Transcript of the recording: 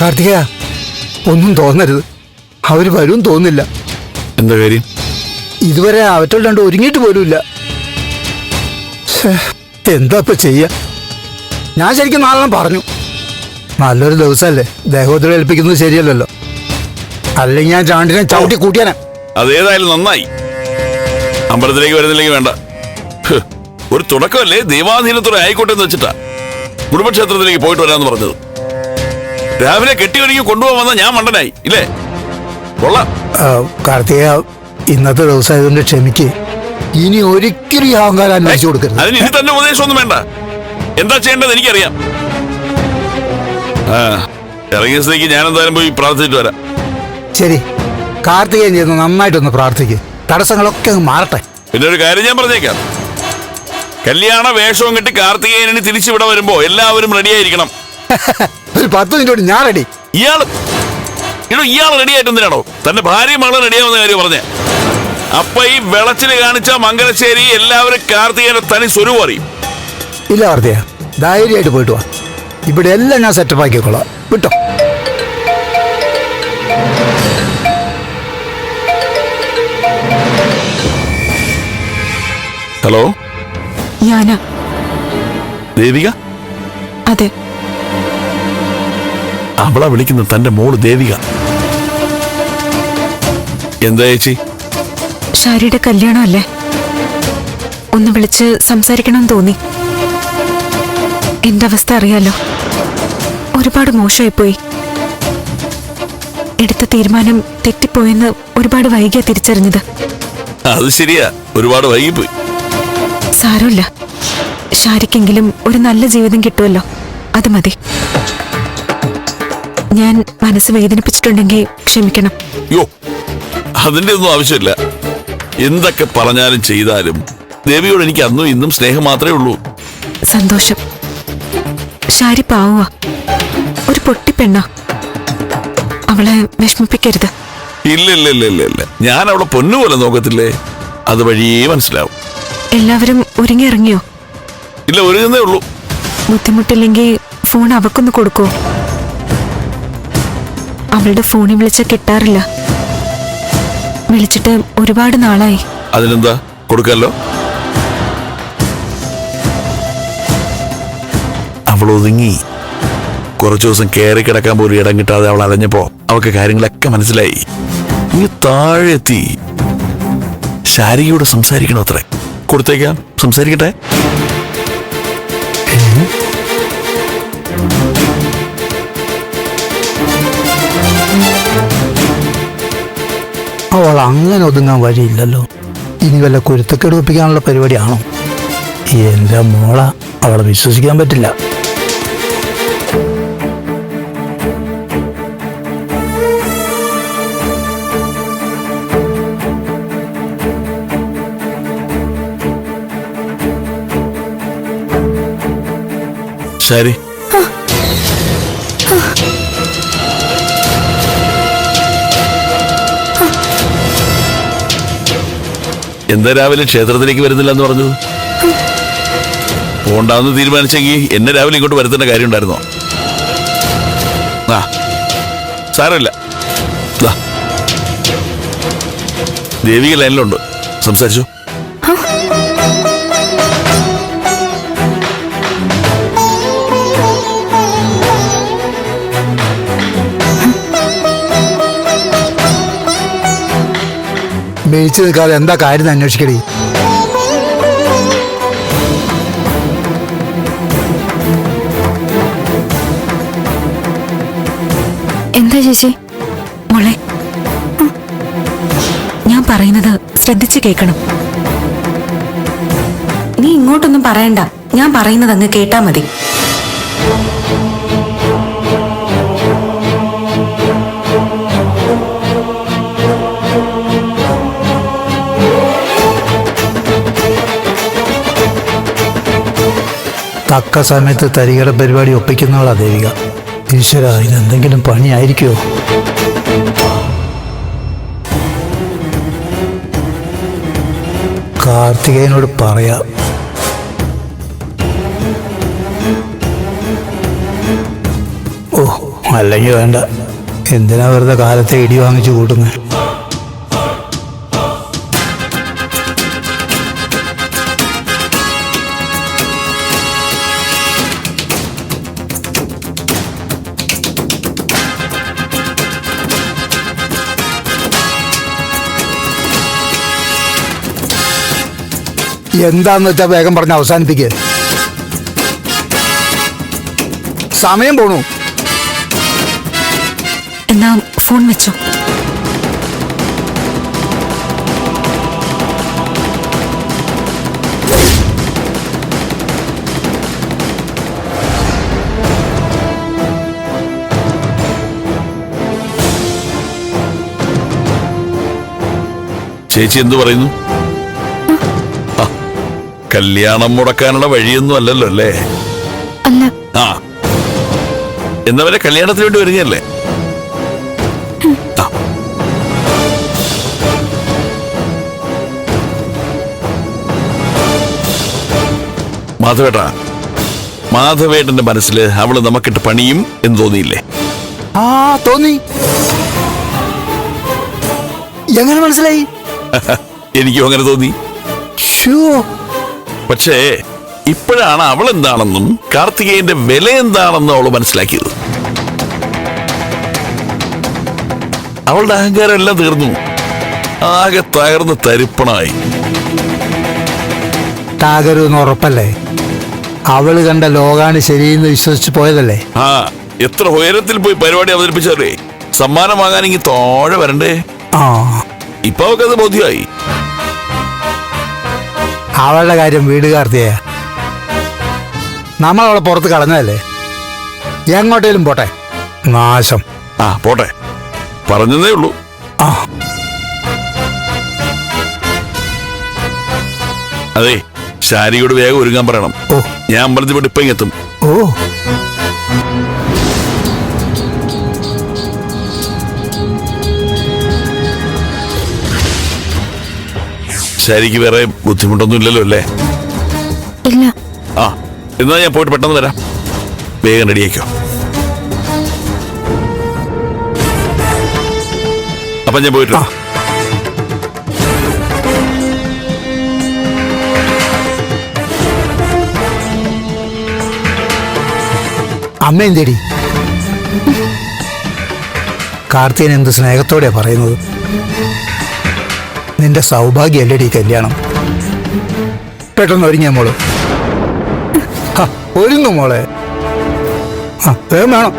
കാർത്തിക ഒന്നും തോന്നരുത്. അവർ വരും തോന്നില്ല എന്താ കാര്യം? ഇതുവരെ അവറ്റോട് രണ്ട് ഒരുങ്ങിയിട്ട് പോലുമില്ല. എന്താ ഇപ്പൊ ചെയ്യ? ഞാൻ ശരിക്കും നാളെ പറഞ്ഞു. നല്ലൊരു ദിവസമല്ലേ? ദേഹോദ്രം ഏൽപ്പിക്കുന്നത് ശരിയല്ലല്ലോ. അല്ലെങ്കിൽ ഞാൻ ചാണ്ടിനെ ചവിട്ടി കൂട്ടിയാനെ. അതേതായാലും നന്നായി. അമ്പലത്തിലേക്ക് വരുന്നില്ലെങ്കിൽ വേണ്ട. ഒരു തുടക്കമല്ലേ? ദൈവാധീനത്തോടെ ആയിക്കോട്ടെ എന്ന് വെച്ചിട്ടാ. കുടുംബക്ഷേത്രത്തിലേക്ക് പോയിട്ട് വരാന്ന് പറഞ്ഞത്. രാവിലെ കെട്ടിയൊരുങ്ങി കൊണ്ടുപോകാൻ വന്ന ഞാൻ മണ്ടനായി. ഇല്ലേ? കൊള്ളാം. കാർത്തിക ഇന്നത്തെ ദിവസമായതുകൊണ്ട് ക്ഷമിക്ക്. ഇനി ഒരിക്കലും ഈ അഹങ്കാരം അന്വേഷിച്ചു കൊടുക്കരുത്. അതിന് ഇനി തന്നെ ഉപദേശമൊന്നും വേണ്ട. എന്താ ചെയ്യേണ്ടത് എനിക്കറിയാം. ആ ഇറങ്ങിയ സ്ഥിതിക്ക് ഞാൻ എന്തായാലും പോയി പ്രാർത്ഥിച്ചിട്ട് വരാം. ശരി. കാർത്തികയും ചെയ്യുന്ന നന്നായിട്ടൊന്ന് പ്രാർത്ഥിക്കുക തടസ്സങ്ങളൊക്കെ അങ്ങ് മാറട്ടെ. പിന്നെ ഒരു കാര്യം ഞാൻ പറഞ്ഞേക്കാം. കല്യാണ വേഷവും കെട്ടി തിരിച്ചു തിരിച്ചിവിടെ വരുമ്പോ എല്ലാവരും റെഡിയായിരിക്കണം ഒരു പത്ത് മിനിറ്റ് ഞാൻ റെഡി ഇയാൾ ഇടോ ഇയാൾ റെഡി ആയിട്ട് എന്തിനാണോ? തന്റെ ഭാര്യയും മകളും റെഡിയാവുന്ന കാര്യം പറഞ്ഞേ. അപ്പൊ ഈ വെളച്ചിൽ കാണിച്ച മംഗലശ്ശേരി എല്ലാവരും കാർത്തികന്റെ തനി സ്വരൂപം അറിയും. ഇല്ല കാർത്തിക. ധൈര്യമായിട്ട് പോയിട്ട് വാ. ഇവിടെ എല്ലാം ഞാൻ സെറ്റപ്പ് ആക്കിക്കോളാം. വിട്ടോ? ഹലോ? ഞാനാ ദേവിക? അതെ. അവളാ വിളിക്കുന്ന തന്റെ മോൾ ദേവിക. എന്താ ചേച്ചി? ഷാരിയുടെ കല്യാണമല്ലേ? ഒന്ന് വിളിച്ച് സംസാരിക്കണമെന്ന് തോന്നി. എന്റെ അവസ്ഥ അറിയാലോ. ഒരുപാട് മോശമായിപ്പോയി. എടുത്ത തീരുമാനം തെറ്റിപ്പോയെന്ന് ഒരുപാട് വൈകിയാ തിരിച്ചറിഞ്ഞത്. അത് ശരിയാ. ഒരുപാട് വൈകിപ്പോയി. സാരമില്ല. ഷാരിക്കെങ്കിലും ഒരു നല്ല ജീവിതം കിട്ടുമല്ലോ. അത് മതി. ഞാൻ മനസ്സ് വേദനിപ്പിച്ചിട്ടുണ്ടെങ്കിൽ ക്ഷമിക്കണം. യോ അതിന്റെ ഒന്നും ആവശ്യമില്ല. എന്തൊക്കെ പറഞ്ഞാലും ചെയ്താലും ദേവിയോട് എനിക്ക് അന്നും ഇന്നും സ്നേഹം മാത്രമേ ഉള്ളൂ. സന്തോഷം. ഷാരി പാവുക ഒരു പൊട്ടിപ്പെണ്ണ അവളെ വിഷമിപ്പിക്കരുത്. ഇല്ല ഇല്ല ഇല്ല ഇല്ല ഇല്ല ഞാൻ അവളെ പൊന്നുപോലെ നോക്കത്തില്ലേ? അത് വഴിയേ മനസ്സിലാവും. എല്ലാവരും ഒരുങ്ങി ഇറങ്ങിയോ? ഇല്ല ഒരുങ്ങുന്നേ ഉള്ളൂ. ബുദ്ധിമുട്ടില്ലെങ്കിൽ ഫോൺ അവക്കൊന്ന് കൊടുക്കോ അവളുടെ ഫോണിൽ വിളിച്ച കിട്ടാറില്ല. വിളിച്ചിട്ട് ഒരുപാട് നാളായി. അതിനെന്താ? കൊടുക്കല്ലോ അവൾ ഒതുങ്ങി കുറച്ചു ദിവസം കയറി കിടക്കാൻ പോലും ഇടം കിട്ടാതെ അവൾ അലഞ്ഞപ്പോ അവൾക്ക് കാര്യങ്ങളൊക്കെ മനസ്സിലായി. നീ താഴെ എത്തി ശാരികയോട് സംസാരിക്കണോ അത്രേ? കൊടുത്തേക്കാം. സംസാരിക്കട്ടെ? അങ്ങനെ ഒതുങ്ങാൻ വഴിയില്ലല്ലോ. ഇനി വല്ല കുരുത്തക്കേട് ഒപ്പിക്കാനുള്ള പരിപാടിയാണോ? എന്റെ മോള അവളെ വിശ്വസിക്കാൻ പറ്റില്ല. ശരി. എന്താ രാവിലെ ക്ഷേത്രത്തിലേക്ക് വരുന്നില്ല എന്ന് പറഞ്ഞത്? പോണ്ടാന്ന് തീരുമാനിച്ചെങ്കിൽ എന്നെ രാവിലെ ഇങ്ങോട്ട് വരുത്തേണ്ട കാര്യം ഉണ്ടായിരുന്നോ? ആ സാരമില്ല. ദേവിക ലൈനിലുണ്ട്. സംസാരിച്ചു. മേടിച്ചു നിൽക്കാതെ എന്താ കാര്യം അന്വേഷിക്കടി. എന്താ ചേച്ചി? മോളെ. ഞാൻ പറയുന്നത് ശ്രദ്ധിച്ചു കേൾക്കണം. നീ ഇങ്ങോട്ടൊന്നും പറയണ്ട. ഞാൻ പറയുന്നത് അങ്ങ് കേട്ടാ മതി. തക്ക സമയത്ത് തരികയുടെ പരിപാടി ഒപ്പിക്കുന്നവളാ ദേവിക. ഈശ്വര ഇതെന്തെങ്കിലും പണിയായിരിക്കുമോ കാർത്തികേനോട് പറയാം. ഓ അല്ലെങ്കിൽ വേണ്ട. എന്തിനാ വെറുതെ കാലത്തെ ഇടി വാങ്ങിച്ചു കൂട്ടുന്നത് എന്താന്ന് വെച്ചാ വേഗം പറഞ്ഞ് അവസാനിപ്പിക്കുക സമയം പോണു. എന്നാ ഫോൺ വെച്ചോ. ചേച്ചി എന്തു പറയുന്നു? കല്യാണം മുടക്കാനുള്ള വഴിയൊന്നും അല്ലല്ലോ അല്ലേ? ആ. എന്നവരെ കല്യാണത്തിന് വേണ്ടി ഒരുങ്ങല്ലേ. മാധവേട്ടാ മാധവേട്ടന്റെ മനസ്സിൽ അവൾ നമുക്കിട്ട് പണിയും എന്ന് തോന്നിയില്ലേ? ആ തോന്നി. എങ്ങനെ മനസ്സിലായി? എനിക്കും അങ്ങനെ തോന്നി. ഷൂ പക്ഷേ ഇപ്പോഴാണ് അവൾ എന്താണെന്നും കാർത്തികേയന്റെ വില എന്താണെന്നും അവൾ മനസ്സിലാക്കിയത്. അവളുടെ അഹങ്കാരം എല്ലാം തീർന്നു. ആകെ തകർന്ന് തരിപ്പണായി. താകരുന്ന് ഉറപ്പല്ലേ? അവൾ കണ്ട ലോകാണ് ശരിയെന്ന് വിശ്വസിച്ച് പോയതല്ലേ? ആ എത്ര ഉയരത്തിൽ പോയി പരിപാടി അവതരിപ്പിച്ചല്ലേ സമ്മാനം വാങ്ങാനെങ്കിൽ താഴെ വരണ്ടേ? ആ. ഇപ്പൊ അവക്കത് ബോധ്യമായി. അവളുടെ കാര്യം വീട് കാർത്തിയ നമ്മളവളെ പുറത്ത് കളഞ്ഞതല്ലേ? എങ്ങോട്ടേലും പോട്ടെ. നാശം. ആ പോട്ടെ. പറഞ്ഞതേ ഉള്ളൂ. ആ. അതെ ശാരിയോട് വേഗം ഒരുങ്ങാൻ പറയണം. ഓ. ഞാൻ അമ്പലത്തിൽ പോയിട്ട് ഇപ്പം എത്തും. ഓ. ശാരിക്ക് വേറെ ബുദ്ധിമുട്ടൊന്നും ഇല്ലല്ലോ അല്ലേ? ഇല്ല. ആ എന്നാ ഞാൻ പോയിട്ട് പെട്ടെന്ന് വരാം. വേഗം റെഡിയാക്കോ അപ്പൊ ഞാൻ പോയിട്ടോ അമ്മയും അമ്മ എന്തേടി? കാർത്തികൻ എന്ത് സ്നേഹത്തോടെയാ പറയുന്നത്? നിന്റെ സൗഭാഗ്യമല്ലേടി ഈ കല്യാണം? പെട്ടെന്ന് ഒരുങ്ങിയ മോൾ. ഒരുങ്ങും മോളെ. വേണം.